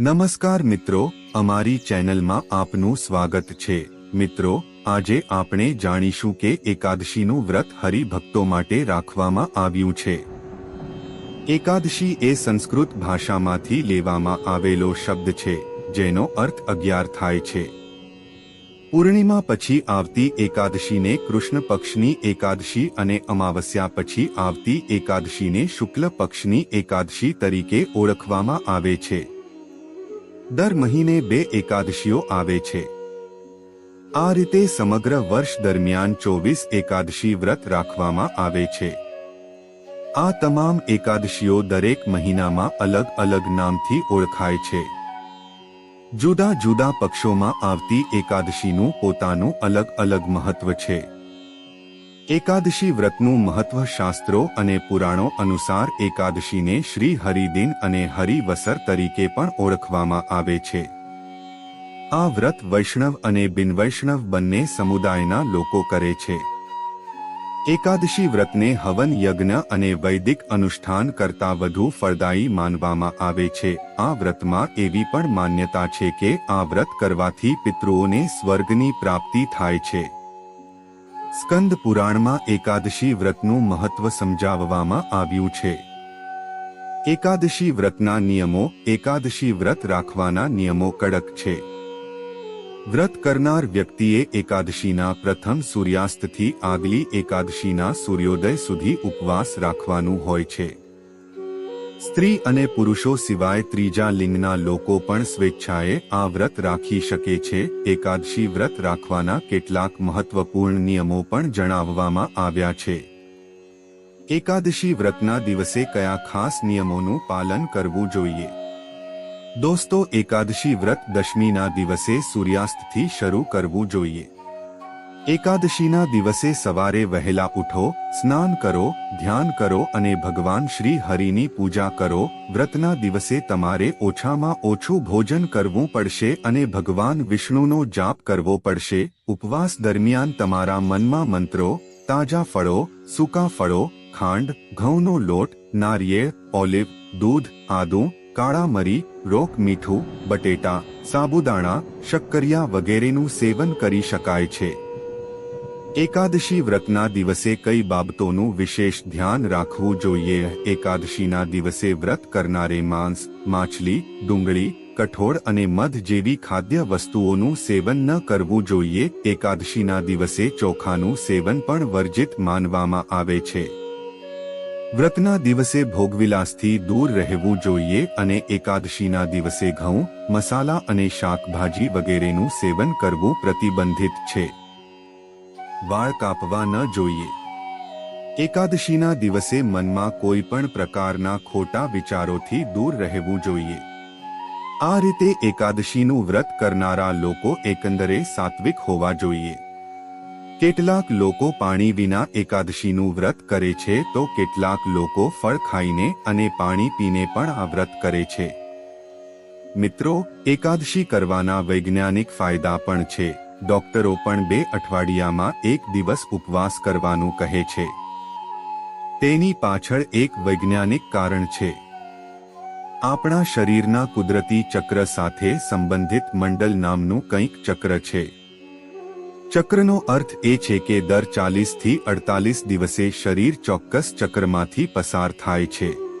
નમસ્કાર મિત્રો, અમારી ચેનલમાં આપનું સ્વાગત છે. મિત્રો, આજે આપણે જાણીશું કે એકાદશીનું વ્રત હરિભક્તો માટે રાખવામાં આવ્યું છે. એકાદશી એ સંસ્કૃત ભાષામાંથી લેવામાં આવેલો શબ્દ છે, જેનો અર્થ અગિયાર થાય છે. પૂર્ણિમા પછી આવતી એકાદશીને કૃષ્ણ પક્ષની એકાદશી અને અમાવસ્યા પછી આવતી એકાદશીને શુક્લ પક્ષની એકાદશી તરીકે ઓળખવામાં આવે છે. દર મહિને બે એકાદશીઓ આવે છે. આ રીતે સમગ્ર વર્ષ દરમિયાન ચોવીસ એકાદશી વ્રત રાખવામાં આવે છે. આ તમામ એકાદશીઓ દરેક મહિનામાં અલગ અલગ નામથી ઓળખાય છે. જુદા જુદા પક્ષોમાં આવતી એકાદશીનું પોતાનું અલગ અલગ મહત્વ છે. એકાદશી વ્રતનું મહત્વ શાસ્ત્રો અને પુરાણો અનુસાર એકાદશીને શ્રી હરિદિન અને હરિવસર તરીકે પણ ઓળખવામાં આવે છે. આ વ્રત વૈષ્ણવ અને બિનવૈષ્ણવ બંને સમુદાયના લોકો કરે છે. એકાદશી વ્રતને હવન, યજ્ઞ અને વૈદિક અનુષ્ઠાન કરતાં વધુ ફળદાયી માનવામાં આવે છે. આ વ્રતમાં એવી પણ માન્યતા છે કે આ વ્રત કરવાથી પિતૃઓને સ્વર્ગની પ્રાપ્તિ થાય છે. સ્કંદ પુરાણમાં એકાદશી વ્રતનું મહત્વ સમજાવવામાં આવ્યું છે. એકાદશી વ્રતના નિયમો એકાદશી વ્રત રાખવાના નિયમો કડક છે. વ્રત કરનાર વ્યક્તિએ એકાદશીના પ્રથમ સૂર્યાસ્તથી આગલી એકાદશીના સૂર્યોદય સુધી ઉપવાસ રાખવાનું હોય છે. સ્ત્રી અને પુરુષો સિવાય ત્રીજા લિંગના લોકો પણ સ્વેચ્છાએ આ વ્રત રાખી શકે છે. એકાદશી વ્રત રાખવાના કેટલાક મહત્વપૂર્ણ નિયમો પણ જણાવવામાં આવ્યા છે. એકાદશી વ્રતના દિવસે કયા ખાસ નિયમોનું પાલન કરવું જોઈએ? દોસ્તો, એકાદશી વ્રત દશમીના દિવસે સૂર્યાસ્તથી શરૂ કરવું જોઈએ. એકાદશીના દિવસે સવારે વહેલા ઉઠો, સ્નાન કરો, ધ્યાન કરો અને ભગવાન શ્રી હરિની પૂજા કરો. વ્રતના દિવસે તમારે ઓછામાં ઓછું ભોજન કરવું પડશે અને ભગવાન વિષ્ણુનો જાપ કરવો પડશે. ઉપવાસ દરમિયાન તમારા મનમાં મંત્રો, તાજા ફળો, સૂકા ફળો, ખાંડ, ઘઉંનો લોટ, નારિયેળ, ઓલિવ, દૂધ, આદુ, કાળા મરી, રોક મીઠું, બટેટા, સાબુદાણા, શક્કરિયા વગેરેનું સેવન કરી શકાય છે. એકાદશી વ્રતના દિવસે કઈ બાબતોનું વિશેષ ધ્યાન રાખવું જોઈએ? એકાદશીના દિવસે વ્રત કરનારે માંસ, માછલી, ડુંગળી, કઠોળ અને મધ જેવી ખાદ્ય વસ્તુઓનું સેવન ન કરવું જોઈએ. એકાદશીના દિવસે ચોખાનું સેવન પણ વર્જિત માનવામાં આવે છે. વ્રતના દિવસે ભોગવિલાસથી દૂર રહેવું જોઈએ અને એકાદશીના દિવસે ઘઉં, મસાલા અને શાકભાજી વગેરેનું સેવન કરવું પ્રતિબંધિત છે. વાળ કાપવા ન જોઈએ. એકાદશીના દિવસે મનમાં કોઈ પણ પ્રકારના ખોટા વિચારોથી દૂર રહેવું જોઈએ. આ રીતે એકાદશીનું વ્રત કરનારા લોકો એકંદરે સાત્વિક હોવા જોઈએ. કેટલાક લોકો પાણી વિના એકાદશીનું વ્રત કરે છે તો કેટલાક લોકો ફળ ખાઈને અને પાણી પીને પણ આ વ્રત કરે છે. મિત્રો, એકાદશી કરવાના વૈજ્ઞાનિક ફાયદા પણ છે. ડોક્ટરો પણ બે અઠવાડિયામાં એક દિવસ ઉપવાસ કરવાનું કહે છે. તેની પાછળ એક વૈજ્ઞાનિક કારણ છે. આપણા શરીરના કુદરતી ચક્ર સાથે સંબંધિત મંડલ નામનું કંઈક ચક્ર છે. ચક્રનો અર્થ એ છે કે દર ચાલીસથી અડતાલીસ દિવસે શરીર ચોક્કસ ચક્રમાંથી પસાર થાય છે.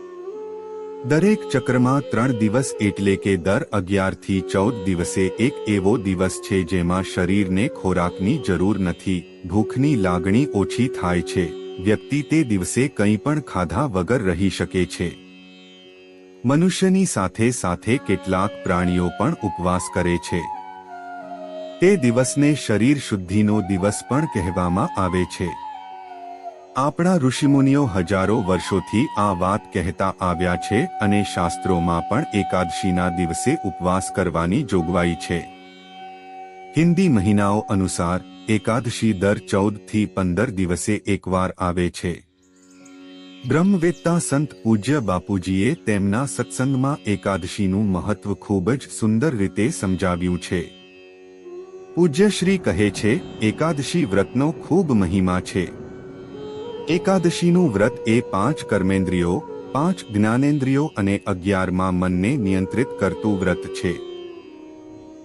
દરેક ચક્રમાં ત્રણ દિવસ એટલે કે દર અગિયારથી ચૌદ દિવસે એક એવો દિવસ છે જેમાં શરીરને ખોરાકની જરૂર નથી, ભૂખની લાગણી ઓછી થાય છે, વ્યક્તિ તે દિવસે કંઈ પણ ખાધા વગર રહી શકે છે. મનુષ્યની સાથે સાથે કેટલાક પ્રાણીઓ પણ ઉપવાસ કરે છે. તે દિવસને શરીર શુદ્ધિનો દિવસ પણ કહેવામાં આવે છે. આપણા ઋષિમુનિઓ હજારો વર્ષોથી આ વાત કહેતા આવ્યા છે અને શાસ્ત્રોમાં પણ એકાદશીના દિવસે ઉપવાસ કરવાની જોગવાઈ છે. હિન્દી મહિનાઓ અનુસાર એકાદશી દર ચૌદથી પંદર દિવસે એકવાર આવે છે. બ્રહ્મવેત્તા સંત પૂજ્ય બાપુજીએ તેમના સત્સંગમાં એકાદશીનું મહત્વ ખૂબ જ સુંદર રીતે સમજાવ્યું છે. પૂજ્યશ્રી કહે છે, એકાદશી વ્રતનો ખૂબ મહિમા છે. એકાદશીનું વ્રત એ પાંચ કર્મેન્દ્રિયો, પાંચ જ્ઞાનેન્દ્રિયો અને અગિયારમાં મનને નિયંત્રિત કરતું વ્રત છે.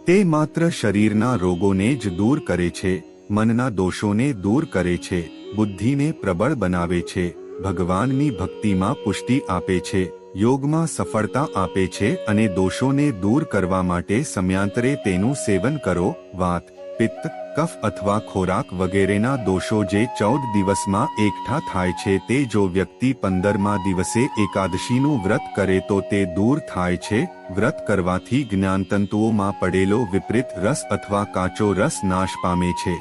તે માત્ર શરીરના રોગોને જ દૂર કરે છે, મનના દોષોને દૂર કરે છે, બુદ્ધિને પ્રબળ બનાવે છે, ભગવાનની ભક્તિમાં પુષ્ટિ આપે છે, યોગમાં સફળતા આપે છે અને દોષોને દૂર કરવા માટે સમયાંતરે તેનું સેવન કરો, વાત, પિત્ત કફ અથવા ખોરાક વગેરેના દોષો જે ચૌદ દિવસમાં એકઠા થાય છે તે જો વ્યક્તિ પંદરમા દિવસે એકાદશીનું વ્રત કરે તો તે દૂર થાય છે. વ્રત કરવાથી જ્ઞાનતંતુઓમાં પડેલો વિપરીત રસ અથવા કાચો રસ નાશ પામે છે.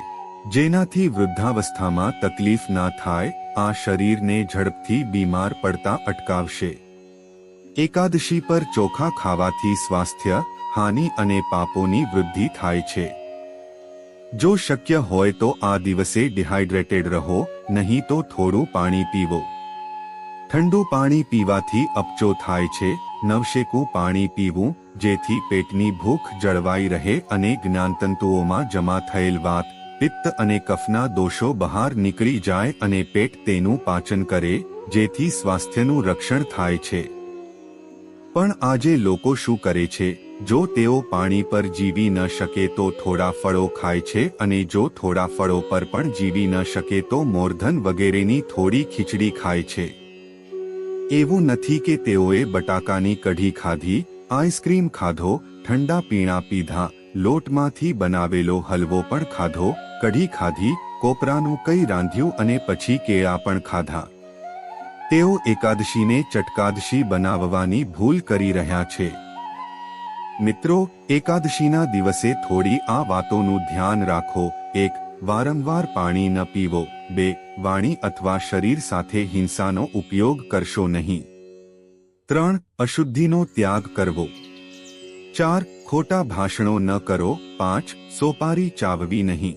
જેનાથી વૃદ્ધાવસ્થામાં તકલીફ ના થાય, આ શરીરને ઝડપથી બીમાર પડતા અટકાવશે. એકાદશી પર ચોખા ખાવાથી સ્વાસ્થ્ય, હાનિ અને પાપોની વૃદ્ધિ થાય છે. જો શક્ય હોય તો આ દિવસે ડિહાઇડ્રેટેડ રહો, નહીં તો થોડું પાણી પીવો. ઠંડુ પાણી પીવાથી અપચો થાય છે, નવશેકું પાણી પીવું, જેથી પેટની ભૂખ જળવાઈ રહે અને જ્ઞાનતંતુઓમાં જમા થયેલ વાત, પિત્ત અને કફના દોષો બહાર નીકળી જાય અને પેટ તેનું પાચન કરે, જેથી સ્વાસ્થ્યનું રક્ષણ થાય છે. પણ આજે લોકો શું કરે છે? જો તેઓ પાણી પર જીવી ન શકે તો થોડા ફળો ખાય છે અને જો થોડા ફળો પર પણ જીવી ન શકે તો મોરધન વગેરેની થોડી ખીચડી ખાય છે. એવું નથી કે તેઓએ બટાકાની કઢી ખાધી, આઈસ્ક્રીમ ખાધો, ઠંડા પીણા પીધા, લોટમાંથી બનાવેલો હલવો પણ ખાધો, કઢી ખાધી, કોપરાનું કઈ રાંધ્યું અને પછી કેળા પણ ખાધા. તેઓ એકાદશીને ચટકાદશી બનાવવાની ભૂલ કરી રહ્યા છે. મિત્રો, એકાદશીના દિવસે થોડી આ વાતોનું ધ્યાન રાખો. એક, વારંવાર પાણી ન પીવો. બે, વાણી અથવા શરીર સાથે હિંસાનો ઉપયોગ કરશો નહીં. ત્રણ, અશુદ્ધિનો ત્યાગ કરવો. ચાર, ખોટા ભાષણો ન કરો. પાંચ, સોપારી ચાવવી નહીં.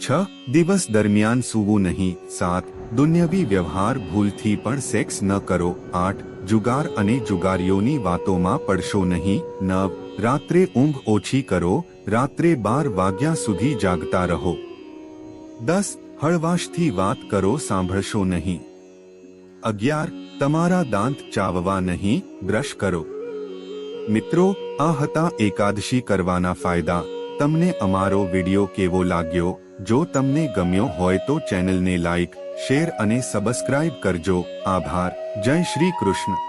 છ, દિવસ દરમિયાન સૂવું નહીં. સાત દુન્યવી વ્યવહાર ભૂલથી પણ સેક્સ ન કરો આઠ જુગાર અને જુગારીઓની વાતોમાં પડશો નહીં નવ રાત્રે ઊંઘ ઓછી કરો રાત્રે બાર વાગ્યા સુધી જાગતા રહો દસ હળવાશથી વાત કરો સાંભળશો નહીં અગિયાર તમારા દાંત ચાવવા નહીં બ્રશ કરો મિત્રો આ હતા એકાદશી કરવાના ફાયદા તમને અમારો વિડિયો કેવો લાગ્યો? જો તમને ગમ્યો હોય તો ચેનલને લાઈક, શેર અને સબસ્ક્રાઇબ કરજો. આભાર. જય શ્રી કૃષ્ણ.